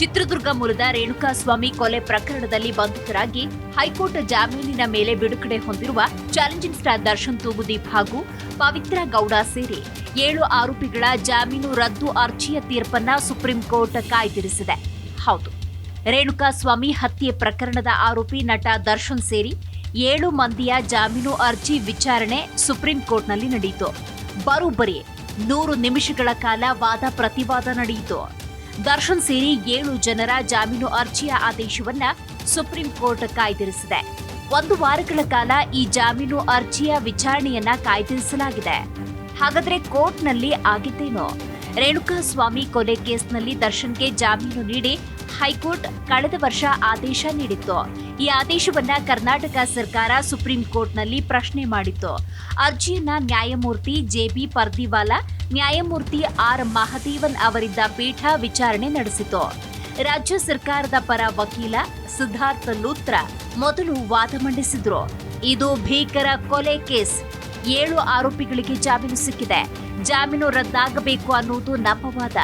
ಚಿತ್ರದುರ್ಗ ಮೂಲದ ರೇಣುಕಾಸ್ವಾಮಿ ಕೊಲೆ ಪ್ರಕರಣದಲ್ಲಿ ಬಂಧಿತರಾಗಿ ಹೈಕೋರ್ಟ್ ಜಾಮೀನಿನ ಮೇಲೆ ಬಿಡುಗಡೆ ಹೊಂದಿರುವ ಚಾಲೆಂಜಿಂಗ್ ಸ್ಟಾರ್ ದರ್ಶನ್ ತೂಗುದೀಪ್ ಹಾಗೂ ಪವಿತ್ರ ಗೌಡ ಸೇರಿ ಏಳು ಆರೋಪಿಗಳ ಜಾಮೀನು ರದ್ದು ಅರ್ಜಿಯ ತೀರ್ಪನ್ನ ಸುಪ್ರೀಂ ಕೋರ್ಟ್ ಕಾಯ್ದಿರಿಸಿದೆ. ಹೌದು, ರೇಣುಕಾಸ್ವಾಮಿ ಹತ್ಯೆ ಪ್ರಕರಣದ ಆರೋಪಿ ನಟ ದರ್ಶನ್ ಸೇರಿ ಏಳು ಮಂದಿಯ ಜಾಮೀನು ಅರ್ಜಿ ವಿಚಾರಣೆ ಸುಪ್ರೀಂ ಕೋರ್ಟ್ನಲ್ಲಿ ನಡೆಯಿತು. ಬರೋಬ್ಬರಿ ನೂರು ನಿಮಿಷಗಳ ಕಾಲ ವಾದ ಪ್ರತಿವಾದ ನಡೆಯಿತು. ದರ್ಶನ್ ಸೇರಿ ಏಳು ಜನರ ಜಾಮೀನು ಅರ್ಜಿಯ ಆದೇಶವನ್ನ ಸುಪ್ರೀಂ ಕೋರ್ಟ್ ಕಾಯ್ದಿರಿಸಿದೆ. ಒಂದು ವಾರಗಳ ಕಾಲ ಈ ಜಾಮೀನು ಅರ್ಜಿಯ ವಿಚಾರಣೆಯನ್ನ ಕಾಯ್ದಿರಿಸಲಾಗಿದೆ. ಹಾಗಾದ್ರೆ ಕೋರ್ಟ್ನಲ್ಲಿ ಆಗಿದ್ದೇನು? ರೇಣುಕಾಸ್ವಾಮಿ ಕೊಲೆ ಕೇಸ್ನಲ್ಲಿ ದರ್ಶನ್ಗೆ ಜಾಮೀನು ನೀಡಿ ಹೈಕೋರ್ಟ್ ಕಳೆದ ವರ್ಷ ಆದೇಶ ನೀಡಿತ್ತು. ಈ ಆದೇಶವನ್ನ ಕರ್ನಾಟಕ ಸರ್ಕಾರ ಸುಪ್ರೀಂ ಕೋರ್ಟ್ನಲ್ಲಿ ಪ್ರಶ್ನೆ ಮಾಡಿತ್ತು. ಅರ್ಜಿಯನ್ನ ನ್ಯಾಯಮೂರ್ತಿ ಜೆಬಿ ಪರ್ದಿವಾಲಾ, ನ್ಯಾಯಮೂರ್ತಿ ಆರ್. ಮಹದೇವನ್ ಅವರಿದ್ದ ಪೀಠ ವಿಚಾರಣೆ ನಡೆಸಿತು ರಾಜ್ಯ ಸರ್ಕಾರದ ಪರ ವಕೀಲ ಸಿದ್ಧಾರ್ಥ ಲೂತ್ರ ಮೊದಲು ವಾದ ಮಂಡಿಸಿದ್ರು. ಇದು ಭೀಕರ ಕೊಲೆ ಕೇಸ್. ಏಳು ಆರೋಪಿಗಳಿಗೆ ಜಾಮೀನು ಸಿಕ್ಕಿದೆ. ಜಾಮೀನು ರದ್ದಾಗಬೇಕು ಅನ್ನುವುದು ನಮ್ಮ ವಾದ.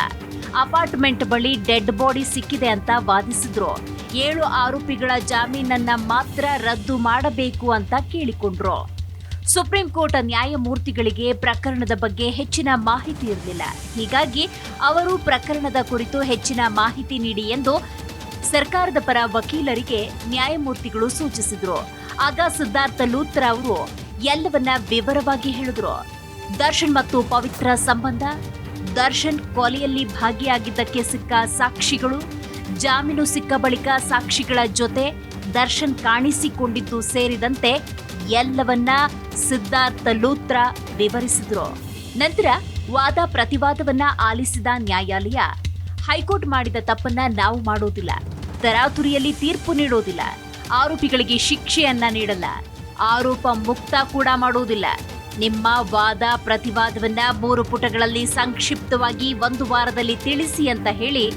ಅಪಾರ್ಟ್ಮೆಂಟ್ ಬಳಿ ಡೆಡ್ ಬಾಡಿ ಸಿಕ್ಕಿದೆ ಅಂತ ವಾದಿಸಿದ್ರು. ಏಳು ಆರೋಪಿಗಳ ಜಾಮೀನನ್ನ ಮಾತ್ರ ರದ್ದು ಮಾಡಬೇಕು ಅಂತ ಕೇಳಿಕೊಂಡ್ರು. ಸುಪ್ರೀಂ ಕೋರ್ಟ್ ನ್ಯಾಯಮೂರ್ತಿಗಳಿಗೆ ಪ್ರಕರಣದ ಬಗ್ಗೆ ಹೆಚ್ಚಿನ ಮಾಹಿತಿ ಇರಲಿಲ್ಲ. ಹೀಗಾಗಿ ಅವರು ಪ್ರಕರಣದ ಕುರಿತು ಹೆಚ್ಚಿನ ಮಾಹಿತಿ ನೀಡಿ ಎಂದು ಸರ್ಕಾರದ ಪರ ವಕೀಲರಿಗೆ ನ್ಯಾಯಮೂರ್ತಿಗಳು ಸೂಚಿಸಿದ್ರು. ಆಗ ಸಿದ್ಧಾರ್ಥ ಲೂತ್ರ ಅವರು ಎಲ್ಲವನ್ನ ವಿವರವಾಗಿ ಹೇಳಿದ್ರು. ದರ್ಶನ್ ಮತ್ತು ಪವಿತ್ರ ಸಂಬಂಧ, ದರ್ಶನ್ ಕೊಲೆಯಲ್ಲಿ ಭಾಗಿಯಾಗಿದ್ದಕ್ಕೆ ಸಿಕ್ಕ ಸಾಕ್ಷಿಗಳು, ಜಾಮೀನು ಸಿಕ್ಕ ಬಳಿಕ ಸಾಕ್ಷಿಗಳ ಜೊತೆ ದರ್ಶನ್ ಕಾಣಿಸಿಕೊಂಡಿದ್ದು ಸೇರಿದಂತೆ ಎಲ್ಲವನ್ನ ಸಿದ್ಧಾರ್ಥ ಲೂತ್ರ ವಿವರಿಸಿದ್ರು. ನಂತರ ವಾದ ಪ್ರತಿವಾದವನ್ನ ಆಲಿಸಿದ ನ್ಯಾಯಾಲಯ ಹೈಕೋರ್ಟ್ ಮಾಡಿದ ತಪ್ಪನ್ನ ನಾವು ಮಾಡೋದಿಲ್ಲ. ತರಾತುರಿಯಲ್ಲಿ ತೀರ್ಪು ನೀಡೋದಿಲ್ಲ. ಆರೋಪಿಗಳಿಗೆ ಶಿಕ್ಷೆಯನ್ನ ನೀಡಲ್ಲ. ಆರೋಪ ಮುಕ್ತ ಕೂಡ ಮಾಡೋದಿಲ್ಲ. ನಿಮ್ಮ ವಾದ ಪ್ರತಿವಾದವನ್ನ ಮೂರು ಪುಟಗಳಲ್ಲಿ ಸಂಕ್ಷಿಪ್ತವಾಗಿ ಒಂದು ವಾರದಲ್ಲಿ ತಿಳಿಸಿ ಅಂತ ಹೇಳಿ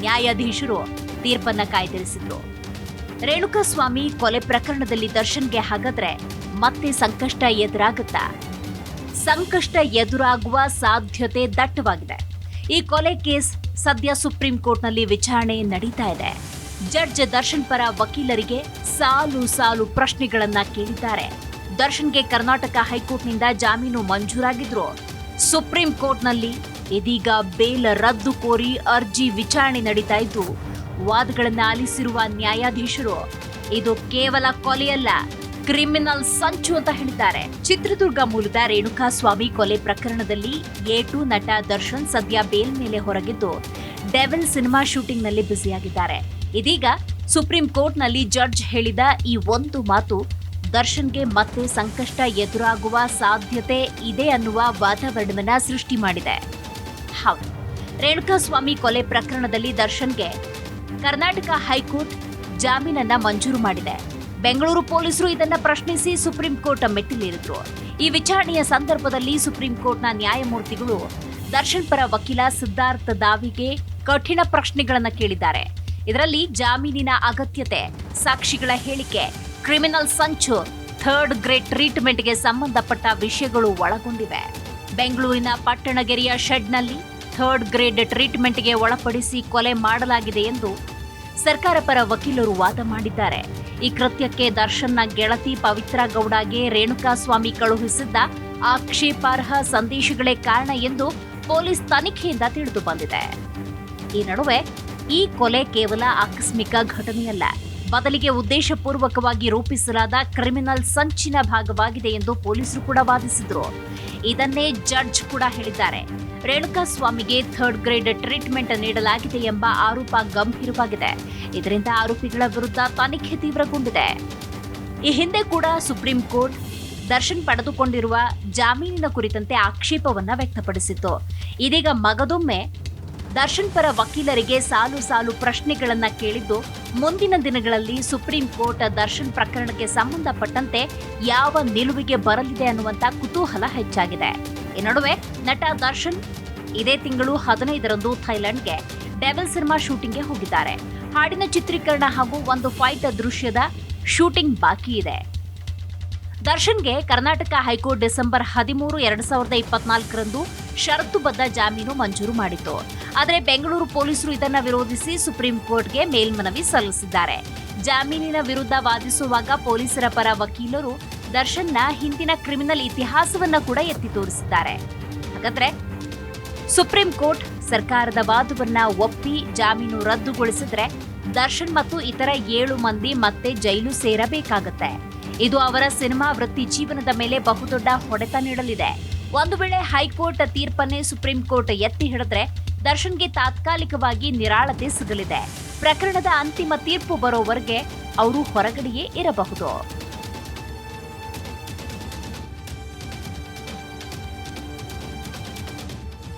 ನ್ಯಾಯಾಧೀಶರು ತೀರ್ಪನ್ನ ಕಾಯ್ದಿರಿಸಿದ್ರು. ರೇಣುಕಾಸ್ವಾಮಿ ಕೊಲೆ ಪ್ರಕರಣದಲ್ಲಿ ದರ್ಶನ್ಗೆ ಹಾಗಾದ್ರೆ ಮತ್ತೆ ಸಂಕಷ್ಟ ಎದುರಾಗುತ್ತಾ? ಸಂಕಷ್ಟ ಎದುರಾಗುವ ಸಾಧ್ಯತೆ ದಟ್ಟವಾಗಿದೆ. ಈ ಕೊಲೆ ಕೇಸ್ ಸದ್ಯ ಸುಪ್ರೀಂ ಕೋರ್ಟ್ನಲ್ಲಿ ವಿಚಾರಣೆ ನಡೀತಾ ಇದೆ. ಜಡ್ಜ್ ದರ್ಶನ್ ಪರ ವಕೀಲರಿಗೆ ಸಾಲು ಸಾಲು ಪ್ರಶ್ನೆಗಳನ್ನ ಕೇಳಿದ್ದಾರೆ. ದರ್ಶನ್ಗೆ ಕರ್ನಾಟಕ ಹೈಕೋರ್ಟ್ನಿಂದ ಜಾಮೀನು ಮಂಜೂರಾಗಿದ್ರು. ಸುಪ್ರೀಂ ಕೋರ್ಟ್ನಲ್ಲಿ ಇದೀಗ ಬೇಲ್ ರದ್ದು ಕೋರಿ ಅರ್ಜಿ ವಿಚಾರಣೆ ನಡೀತಾ ಇದ್ದು, ವಾದಗಳನ್ನ ಆಲಿಸಿರುವ ನ್ಯಾಯಾಧೀಶರು, ಇದು ಕೇವಲ ಕೊಲೆಯಲ್ಲ, ಕ್ರಿಮಿನಲ್ ಸಂಚು ಅಂತ ಹೇಳಿದ್ದಾರೆ. ಚಿತ್ರದುರ್ಗ ಮೂಲದ ರೇಣುಕಾಸ್ವಾಮಿ ಕೊಲೆ ಪ್ರಕರಣದಲ್ಲಿ ಏಟು ನಟ ದರ್ಶನ್ ಸದ್ಯ ಬೇಲ್ ಮೇಲೆ ಹೊರಗಿದ್ದು, ಡೆವಿಲ್ ಸಿನಿಮಾ ಶೂಟಿಂಗ್ನಲ್ಲಿ ಬ್ಯುಸಿಯಾಗಿದ್ದಾರೆ. ಇದೀಗ ಸುಪ್ರೀಂ ಕೋರ್ಟ್ನಲ್ಲಿ ಜಡ್ಜ್ ಹೇಳಿದ ಈ ಒಂದು ಮಾತು, ದರ್ಶನ್ಗೆ ಮತ್ತೆ ಸಂಕಷ್ಟ ಎದುರಾಗುವ ಸಾಧ್ಯತೆ ಇದೆ ಅನ್ನುವ ವಾತಾವರಣವನ್ನ ಸೃಷ್ಟಿ ಮಾಡಿದೆ. ಹೌದು. ರೇಣುಕಾಸ್ವಾಮಿ ಕೊಲೆ ಪ್ರಕರಣದಲ್ಲಿ ದರ್ಶನ್ಗೆ ಕರ್ನಾಟಕ ಹೈಕೋರ್ಟ್ ಜಾಮೀನನ್ನ ಮಂಜೂರು ಮಾಡಿದೆ. ಬೆಂಗಳೂರು ಪೊಲೀಸರು ಇದನ್ನ ಪ್ರಶ್ನಿಸಿ ಸುಪ್ರೀಂ ಕೋರ್ಟ್ ಮೆಟ್ಟಿಲೇರಿದ್ರು. ಈ ವಿಚಾರಣೆಯ ಸಂದರ್ಭದಲ್ಲಿ ಸುಪ್ರೀಂ ಕೋರ್ಟ್ನ ನ್ಯಾಯಮೂರ್ತಿಗಳು ದರ್ಶನ್ ಪರ ವಕೀಲ ಸಿದ್ಧಾರ್ಥ ದಾವಿಗೆ ಕಠಿಣ ಪ್ರಶ್ನೆಗಳನ್ನ ಕೇಳಿದ್ದಾರೆ. ಇದರಲ್ಲಿ ಜಾಮೀನಿನ ಅಗತ್ಯತೆ, ಸಾಕ್ಷಿಗಳ ಹೇಳಿಕೆ, ಕ್ರಿಮಿನಲ್ ಸಂಚು, ಥರ್ಡ್ ಗ್ರೇಡ್ ಟ್ರೀಟ್ಮೆಂಟ್ಗೆ ಸಂಬಂಧಪಟ್ಟ ವಿಷಯಗಳು ಒಳಗೊಂಡಿವೆ. ಬೆಂಗಳೂರಿನ ಪಟ್ಟಣಗೆರೆಯ ಶೆಡ್ನಲ್ಲಿ ಥರ್ಡ್ ಗ್ರೇಡ್ ಟ್ರೀಟ್ಮೆಂಟ್ಗೆ ಒಳಪಡಿಸಿ ಕೊಲೆ ಮಾಡಲಾಗಿದೆ ಎಂದು ಸರ್ಕಾರ ಪರ ವಕೀಲರು ವಾದ ಮಾಡಿದ್ದಾರೆ. ಈ ಕೃತ್ಯಕ್ಕೆ ದರ್ಶನ್ನ ಗೆಳತಿ ಪವಿತ್ರ ಗೌಡಗೆ ರೇಣುಕಾಸ್ವಾಮಿ ಕಳುಹಿಸಿದ್ದ ಆಕ್ಷೇಪಾರ್ಹ ಸಂದೇಶಗಳೇ ಕಾರಣ ಎಂದು ಪೊಲೀಸ್ ತನಿಖೆಯಿಂದ ತಿಳಿದು ಬಂದಿದೆ. ಈ ನಡುವೆ ಈ ಕೊಲೆ ಕೇವಲ ಆಕಸ್ಮಿಕ ಘಟನೆಯಲ್ಲ. ಬದಲಿಗೆ ಉದ್ದೇಶಪೂರ್ವಕವಾಗಿ ರೂಪಿಸಲಾದ ಕ್ರಿಮಿನಲ್ ಸಂಚಿನ ಭಾಗವಾಗಿದೆ ಎಂದು ಪೊಲೀಸರು ಕೂಡ ವಾದಿಸಿದ್ರು. ಇದನ್ನೇ ಜಡ್ಜ್ ಕೂಡ ಹೇಳಿದ್ದಾರೆ. ರೇಣುಕಾ ಸ್ವಾಮಿಗೆ ಥರ್ಡ್ ಗ್ರೇಡ್ ಟ್ರೀಟ್ಮೆಂಟ್ ನೀಡಲಾಗಿದೆ ಎಂಬ ಆರೋಪ ಗಂಭೀರವಾಗಿದೆ. ಇದರಿಂದ ಆರೋಪಿಗಳ ವಿರುದ್ಧ ತನಿಖೆ ತೀವ್ರಗೊಂಡಿದೆ. ಈ ಹಿಂದೆ ಕೂಡ ಸುಪ್ರೀಂ ಕೋರ್ಟ್ ದರ್ಶನ್ ಪಡೆದುಕೊಂಡಿರುವ ಜಾಮೀನಿನ ಕುರಿತಂತೆ ಆಕ್ಷೇಪವನ್ನ ವ್ಯಕ್ತಪಡಿಸಿತ್ತು. ಇದೀಗ ಮಗದೊಮ್ಮೆ ದರ್ಶನ್ ಪರ ವಕೀಲರಿಗೆ ಸಾಲು ಸಾಲು ಪ್ರಶ್ನೆಗಳನ್ನ ಕೇಳಿದ್ದು ಮುಂದಿನ ದಿನಗಳಲ್ಲಿ ಸುಪ್ರೀಂ ಕೋರ್ಟ್ ದರ್ಶನ್ ಪ್ರಕರಣಕ್ಕೆ ಸಂಬಂಧಪಟ್ಟಂತೆ ಯಾವ ನಿಲುವಿಗೆ ಬರಲಿದೆ ಅನ್ನುವಂತ ಕುತೂಹಲ ಹೆಚ್ಚಾಗಿದೆ. ಈ ನಡುವೆ ನಟ ದರ್ಶನ್ ಇದೇ ತಿಂಗಳು ಹದಿನೈದರಂದು ಥೈಲ್ಯಾಂಡ್ಗೆ ಡೆವಲ್ ಸಿನಿಮಾ ಶೂಟಿಂಗ್ಗೆ ಹೋಗಿದ್ದಾರೆ. ಹಾಡಿನ ಚಿತ್ರೀಕರಣ ಹಾಗೂ ಒಂದು ಫೈಟ್ ದೃಶ್ಯದ ಶೂಟಿಂಗ್ ಬಾಕಿ ಇದೆ. ದರ್ಶನ್ಗೆ ಕರ್ನಾಟಕ ಹೈಕೋರ್ಟ್ ಡಿಸೆಂಬರ್ ಹದಿಮೂರು, ಎರಡ್ ಸಾವಿರದ ಇಪ್ಪತ್ನಾಲ್ಕರಂದು ಷರತ್ತುಬದ್ಧ ಜಾಮೀನು ಮಂಜೂರು ಮಾಡಿತು ಆದರೆ ಬೆಂಗಳೂರು ಪೊಲೀಸರು ಇದನ್ನು ವಿರೋಧಿಸಿ ಸುಪ್ರೀಂ ಕೋರ್ಟ್ಗೆ ಮೇಲ್ಮನವಿ ಸಲ್ಲಿಸಿದ್ದಾರೆ. ಜಾಮೀನಿನ ವಿರುದ್ಧ ವಾದಿಸುವಾಗ ಪೊಲೀಸರ ಪರ ವಕೀಲರು ದರ್ಶನ್ನ ಹಿಂದಿನ ಕ್ರಿಮಿನಲ್ ಇತಿಹಾಸವನ್ನ ಕೂಡ ಎತ್ತಿ ತೋರಿಸಿದ್ದಾರೆ. ಹಾಗಾದ್ರೆ ಸುಪ್ರೀಂ ಕೋರ್ಟ್ ಸರ್ಕಾರದ ವಾದವನ್ನ ಒಪ್ಪಿ ಜಾಮೀನು ರದ್ದುಗೊಳಿಸಿದ್ರೆ ದರ್ಶನ್ ಮತ್ತು ಇತರ ಏಳು ಮಂದಿ ಮತ್ತೆ ಜೈಲು ಸೇರಬೇಕಾಗತ್ತೆ. ಇದು ಅವರ ಸಿನಿಮಾ ವೃತ್ತಿ ಜೀವನದ ಮೇಲೆ ಬಹುದೊಡ್ಡ ಹೊಡೆತ ನೀಡಲಿದೆ. ಒಂದು ವೇಳೆ ಹೈಕೋರ್ಟ್ ತೀರ್ಪನ್ನೇ ಸುಪ್ರೀಂ ಕೋರ್ಟ್ ಎತ್ತಿ ಹಿಡಿದ್ರೆ ದರ್ಶನ್ಗೆ ತಾತ್ಕಾಲಿಕವಾಗಿ ನಿರಾಳತೆ ಸಿಗಲಿದೆ. ಪ್ರಕರಣದ ಅಂತಿಮ ತೀರ್ಪು ಬರೋವರೆಗೆ ಅವರು ಹೊರಗಡೆಯೇ ಇರಬಹುದು.